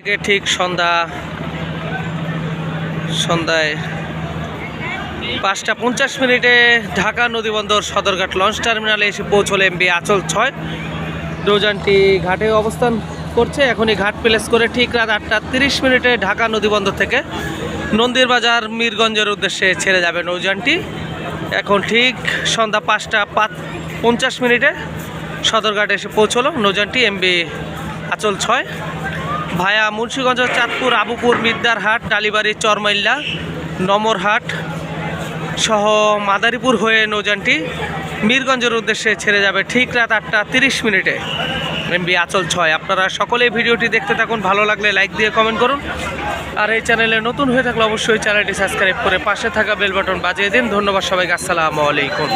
থেকে ঠিক সন্ধ্যা, সন্ধ্যায় পাঁচটা পঞ্চাশ মিনিটে ঢাকা নদীবন্দর সদরঘাট লঞ্চ টার্মিনালে এসে পৌঁছলো এমবি আচল ছয়। নৌযানটি ঘাটে অবস্থান করছে। এখনই ঘাট প্লেস করে ঠিক রাত আটটা তিরিশ মিনিটে ঢাকা নদীবন্দর থেকে নন্দীর বাজার মিরগঞ্জের উদ্দেশ্যে ছেড়ে যাবে নৌযানটি এখন ঠিক সন্ধ্যা পাঁচটা পাঁচ পঞ্চাশ মিনিটে সদরঘাট এসে পৌঁছলো নৌযানটি এমবি আচল ছয়। ভায়া মুন্সীগঞ্জ, চাঁদপুর, আবুপুর মিদ্দারহাট ডালিবাড়ি, চরমাইল্লা নমরহাট সহ মাদারীপুর হয়ে নৌযানটি মিরগঞ্জের উদ্দেশ্যে ছেড়ে যাবে ঠিক রাত আটটা তিরিশ মিনিটে। এমবি আচল ছয়। আপনারা সকলে ভিডিওটি দেখতে থাকুন। ভালো লাগলে লাইক দিয়ে কমেন্ট করুন। আর এই চ্যানেলে নতুন হয়ে থাকলে অবশ্যই চ্যানেলটি সাবস্ক্রাইব করে পাশে থাকা বেল বাটন বাজিয়ে দিন। ধন্যবাদ সবাইকে। আসসালামু আলাইকুম।